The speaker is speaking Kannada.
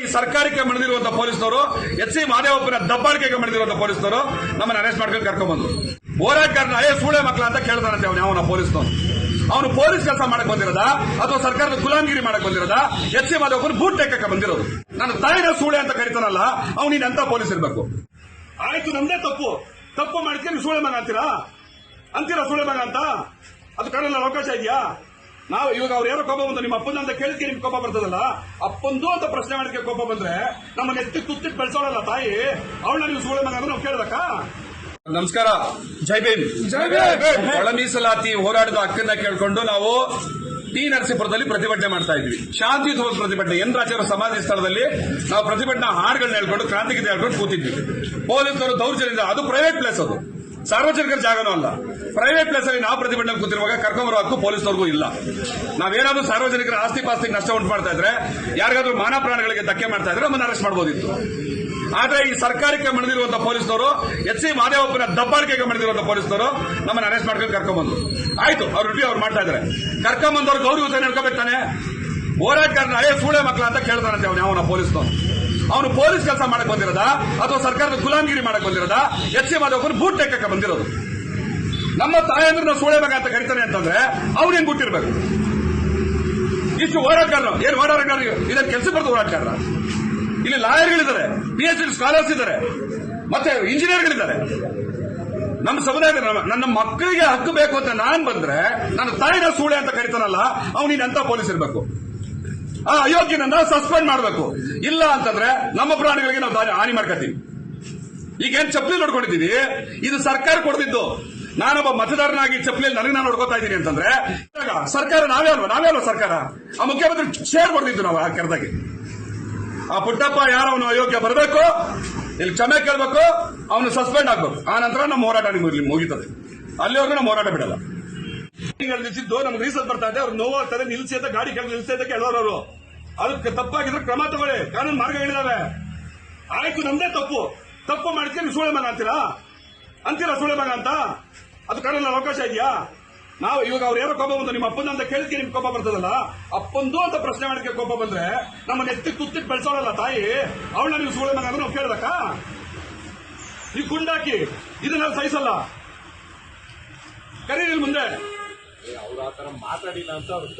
ಈ ಸರ್ಕಾರಕ್ಕೆ ಮಣಿದಿರುವಂತಹ ಪೊಲೀಸ್ನವರು, ಎಚ್ ಸಿ ಮಹದೇವಪ್ಪನ ದಬ್ಬಾಳಿಕೆಗೆ ಮಣಿದಿರುವಂತಹ ಪೊಲೀಸ್ನವರು ನಮ್ಮನ್ನ ಅರೆಸ್ಟ್ ಮಾಡ್ಕೊಂಡು ಕರ್ಕೊಂಡ್ಬಂದ್ರು. ಹೋರಾಟಗಾರನ ಅಯ್ಯ ಸೂಳೆ ಮಕ್ಕಳ ಅಂತ ಕೇಳ್ತಾನಂತೆ ಅವನು ಅವನ ಪೊಲೀಸ್ನವನು. ಅವನು ಪೊಲೀಸ್ ಕೆಲಸ ಮಾಡಕ್ ಬಂದಿರೋದ? ಅಥವಾ ಸರ್ಕಾರದ ಗುಲಾಮಗಿರಿ ಮಾಡಕ್ ಬಂದಿರೋದ? ಎಚ್ ಸಿ ಮಾದೇವಪ್ಪನ ಬೂಟ್ ಟೆಕ್ಕಕ್ಕೆ ಬಂದಿರೋದು. ನನ್ನ ತಾಯಿನ ಸೂಳೆ ಅಂತ ಕರಿತಾನಲ್ಲ, ಅವ್ನು ನೀನ್ ಎಂತ ಪೊಲೀಸ್ ಇರಬೇಕು. ಆಯ್ತು ನಮ್ದೇ ತಪ್ಪು. ತಪ್ಪು ಮಾಡಿದ್ರೆ ಸೂಳೆ ಮಗ ಅಂತೀರಾ? ಅಂತೀರಾ ಸೂಳೆ ಮಗ ಅಂತ? ಅದು ಕಡಲ ಅವಕಾಶ ಇದೆಯಾ? ನಾವು ಇವಾಗ ಅವ್ರು ಯಾರೋ ಕೋಪ ಬಂದು ನಿಮ್ಮ ಅಪ್ಪನ ಅಂತ ಕೇಳಿದ್ಕೆ ನಿಮ್ಗೆ ಕೋಪ ಬರ್ತದಲ್ಲ? ಅಪ್ಪಂದು ಅಂತ ಪ್ರಶ್ನೆ ಮಾಡಕ್ಕೆ ಕೋಪ ಬಂದ್ರೆ ನಮ್ಮನ್ನ ಎತ್ತಿ ತುತ್ತಿಟ್ಟು ಬೆಳೆಸೋಳಲ್ಲ ತಾಯಿ? ಅವಳನ್ನ ನೀವು ಸೂಳೆ ಮಗ ನಾವು ಕೇಳ್ಬೇಕಾ? ನಮಸ್ಕಾರ. ಜೈ ಭೀಮ್. ಜೈ ಭೀಮ್. ಒಳ ಮೀಸಲಾತಿ ಹೋರಾಡಿದ ಹಕ್ಕನ್ನ ಕೇಳ್ಕೊಂಡು ನಾವು ಟಿ ನರಸೀಪುರದಲ್ಲಿ ಪ್ರತಿಭಟನೆ ಮಾಡ್ತಾ ಇದ್ವಿ. ಶಾಂತಿಯುತ ಪ್ರತಿಭಟನೆ. ಎನ್ ರಾಜರ ಸಮಾಧಿ ಸ್ಥಳದಲ್ಲಿ ನಾವು ಪ್ರತಿಭಟನಾ ಹಾಡುಗಳನ್ನ ಹೇಳ್ಕೊಂಡು ಕ್ರಾಂತಿಗೀತೆ ಹೇಳ್ಕೊಂಡು ಕೂತಿದ್ವಿ. ಪೊಲೀಸರು ದೌರ್ಜನ್ಯದಿಂದ ಅದು ಪ್ರೈವೇಟ್ ಪ್ಲೇಸ್ ಅದು. ಸಾರ್ವಜನಿಕರ ಜಾಗನೂ ಅಲ್ಲ. ಪ್ರೈವೇಟ್ ಪ್ಲೇಸ್ ಅಲ್ಲಿ ನಾವು ಪ್ರತಿಭಟನೆ ಕೂತಿರುವಾಗ ಕರ್ಕೊಂಬರೋ ಹಕ್ಕು ಪೊಲೀಸ್ನವರಿಗೂ ಇಲ್ಲ. ನಾವೇನಾದ್ರೂ ಸಾರ್ವಜನಿಕರ ಆಸ್ತಿ ಪಾಸ್ತಿಗೆ ನಷ್ಟ ಉಂಟು ಮಾಡ್ತಾ ಇದ್ರೆ, ಯಾರಿಗಾದ್ರೂ ಮಾನ ಪ್ರಾಣಗಳಿಗೆ ಧಕ್ಕೆ ಮಾಡ್ತಾ ಇದ್ರೆ ನಮ್ಮನ್ನ ಅರೆಸ್ಟ್ ಮಾಡಬಹುದಿತ್ತು ಆದ್ರೆ ಈ ಸರ್ಕಾರಕ್ಕೆ ಮಣಿದಿರುವಂತಹ ಪೊಲೀಸ್ನವರು, ಎಚ್ ಸಿ ಮಾದೇವಪ್ಪನ ದಬ್ಬಾಳಿಕೆಗೆ ಮಣಿದಿರುವಂತಹ ಪೊಲೀಸ್ನವರು ನಮ್ಮನ್ನ ಅರೆಸ್ಟ್ ಮಾಡ್ಕೊಂಡು ಕರ್ಕೊಂಡ್ ಬಂದ್ರು ಆಯ್ತು, ಅವ್ರ ಡ್ಯೂಟಿ ಅವ್ರು ಮಾಡ್ತಾ ಇದಾರೆ. ಕರ್ಕೊಂಬಂದವ್ರು ಗೌರವ ತಾನೆ? ಹೋರಾಟಗಾರನ ಅಯ್ಯ ಸೂಳೆ ಮಕ್ಕಳ ಅಂತ ಕೇಳ್ತಾನಂತೆ ಅವನು ಅವನ ಪೊಲೀಸ್ನವನು. ಅವನು ಪೊಲೀಸ್ ಕೆಲಸ ಮಾಡಕ್ ಬಂದಿರೋದ? ಅಥವಾ ಸರ್ಕಾರದ ಗುಲಾಮಗಿರಿ ಮಾಡಕ್ ಬಂದಿರೋದ? ಎಚ್ ಎ ಮಾಧವ್ ಬೂಟ್ ಟೆಕ್ಕಕ್ಕೆ ಬಂದಿರೋದು. ನಮ್ಮ ತಾಯಂದ್ರೆ ನಾವು ಸೋಳೆ ಅಂತ ಕರಿತಾನೆ ಅಂತಂದ್ರೆ ಅವ್ರೇನ್ ಗೊತ್ತಿರ್ಬೇಕು? ಇಷ್ಟು ಹೋರಾಟಗಾರರು. ಏನ್ ಹೋರಾಟಗಾರ ಇದನ್ನ ಕೆಲಸ ಬರ್ದು ಹೋರಾಟಗಾರರ. ಇಲ್ಲಿ ಲಾಯರ್ಗಳಿದ್ದಾರೆ ಪಿ ಎಚ್ ಡಿ ಸ್ಕಾಲರ್ಸ್ ಇದ್ದಾರೆ, ಮತ್ತೆ ಇಂಜಿನಿಯರ್ಗಳಿದ್ದಾರೆ ನಮ್ಮ ಸಮುದಾಯದ ನನ್ನ ಮಕ್ಕಳಿಗೆ ಹಕ್ಕು ಬೇಕು ಅಂತ ನಾನ್ ಬಂದ್ರೆ, ನನ್ನ ತಾಯಿನ ಸೂಳೆ ಅಂತ ಕರಿತಾನಲ್ಲ, ಅವ್ನು ನೀನ್ ಎಂತ ಪೊಲೀಸ್ ಇರ್ಬೇಕು? ಆ ಅಯೋಗ್ಯನನ್ನ ಸಸ್ಪೆಂಡ್ ಮಾಡಬೇಕು. ಇಲ್ಲ ಅಂತಂದ್ರೆ ನಮ್ಮ ಪ್ರಾಣಿಗಳಿಗೆ ನಾವು ಹಾನಿ ಮಾಡ್ಕೊತೀವಿ. ಈಗೇನು ಚಪ್ಪಲಿ ನೋಡ್ಕೊಂಡಿದ್ದೀವಿ ಇದು ಸರ್ಕಾರ ಕೊಡ್ತಿದ್ದು ನಾನೊಬ್ಬ ಮತದಾರನಾಗಿ ಚಪ್ಪಲಿಯಲ್ಲಿ ನನಗೆ ನಾನು ನೋಡ್ಕೊತಾ ಇದ್ದೀನಿ ಅಂತಂದ್ರೆ ಸರ್ಕಾರ ನಾವೇ ಅಲ್ವಾ? ನಾವೇ ಅಲ್ವಾ ಸರ್ಕಾರ? ಆ ಮುಖ್ಯಮಂತ್ರಿ ಶೇರ್ ಕೊಡ್ತಿದ್ದು ನಾವು ಆ ಕೆರದಾಗಿ. ಆ ಪುಟ್ಟಪ್ಪ ಯಾರು ಅವನು ಅಯೋಗ್ಯ ಬರಬೇಕು? ಇಲ್ಲಿ ಕ್ಷಮೆ ಕೇಳಬೇಕು, ಅವನು ಸಸ್ಪೆಂಡ್ ಆಗ್ಬೇಕು. ಆ ನಂತರ ನಮ್ಮ ಹೋರಾಟ ಮುಗೀತದೆ. ಅಲ್ಲಿವರೆಗೂ ನಮ್ಮ ಹೋರಾಟ ಬಿಡಲ್ಲ. ನಿಲ್ಸಿದ್ದು ನಮ್ಗೆ ರೀಸಲ್ ಬರ್ತಾ ಇದೆ, ಅವ್ರು ನೋವಾಗ್ತಾರೆ ನಿಲ್ಸಿ ಅಂತ ಗಾಡಿ ಕೆಳಗೆ ನಿಲ್ಸಿ ಅಂತ ಅದಕ್ಕೆ ತಪ್ಪಾಗಿದ್ರೆ ಕ್ರಮ ತಗೊಳ್ಳಿ, ಕಾನೂನು ಮಾರ್ಗಗಳಿದಾವೆ ಆಯ್ತು ನಮ್ದೇ ತಪ್ಪು. ತಪ್ಪು ಮಾಡಿದ್ಕೆ ನೀವು ಸೂಳೆ ಮಗ ಅಂತೀರಾ? ಅಂತೀರಾ ಸುಳೆ ಮಗ ಅಂತ? ಅದು ಕಡೆಲ್ಲ ಅವಕಾಶ ಇದೆಯಾ? ನಾವು ಇವಾಗ ಅವ್ರು ಯಾರೋ ಕೋಪ ಬಂದು ನಿಮ್ಮ ಅಪ್ಪನ ಅಂತ ಕೇಳಿದ್ಕೆ ನಿಮ್ಗೆ ಕೋಪ ಬರ್ತದಲ್ಲ? ಅಪ್ಪಂದು ಅಂತ ಪ್ರಶ್ನೆ ಮಾಡಿದ್ಕೆ ಕೋಪ ಬಂದ್ರೆ ನಮ್ಮನ್ನ ಎತ್ತಿ ತುತ್ತಿಟ್ಟು ಬೆಳೆಸೋಳಲ್ಲ ತಾಯಿ. ಅವಳನ್ನ ನೀವು ಸೂಳೆ ಮಗ ಅಂತ ನಾವು ಕೇಳ್ಬೇಕಾ? ನೀವು ಗುಂಡಾಕಿ ಇದನ್ನ ಸಹಿಸಲ್ಲ. ಕರೀರಿ ಮುಂದೆ. ಅವ್ರ ಆತರ ಮಾತಾಡಿಲ್ಲ ಅಂತ ಅವ್ರು